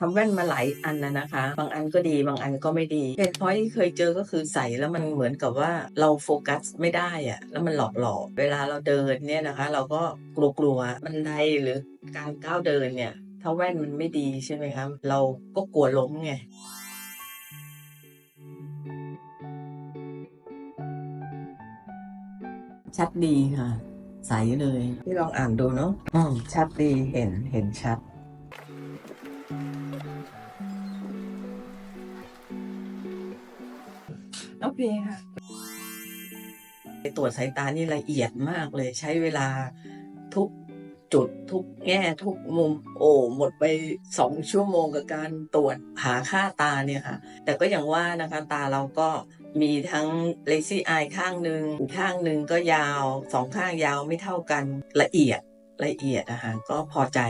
ทำแว่นมาหลายอันนะนะคะ บางอันก็ดีบางอันก็ไม่ดีเหตุพอยที่เคยเจอก็คือใส่แล้วมันเหมือนกับว่าเราโฟกัสไม่ได้อะแล้วมันหลอกหลอกๆเวลาเราเดินเนี่ยนะคะ เราก็กลัวกลัวๆบันไดหรือการก้าวเดินเนี่ยถ้าแว่นมันไม่ดีใช่ไหมคะเราก็กลัวล้มไงชัดดีค่ะ ใสเลยพี่ลองอ่านดูเนาะชัดดีเห็นเห็นชัด โอเคค่ะ ตรวจสายตานี่ละเอียดมากเลยใช้เวลาทุกจุดทุกแง่ทุกมุม โอ้หมดไปสองชั่วโมงกับการตรวจหาค่าตาเนี่ยค่ะ แต่ก็อย่างว่านะคะตาเราก็มีทั้งเลซี่อายข้างหนึ่งข้างหนึ่งก็ยาวสองข้างยาวไม่เท่ากันละเอียดละเอียดนะคะก็พอใจ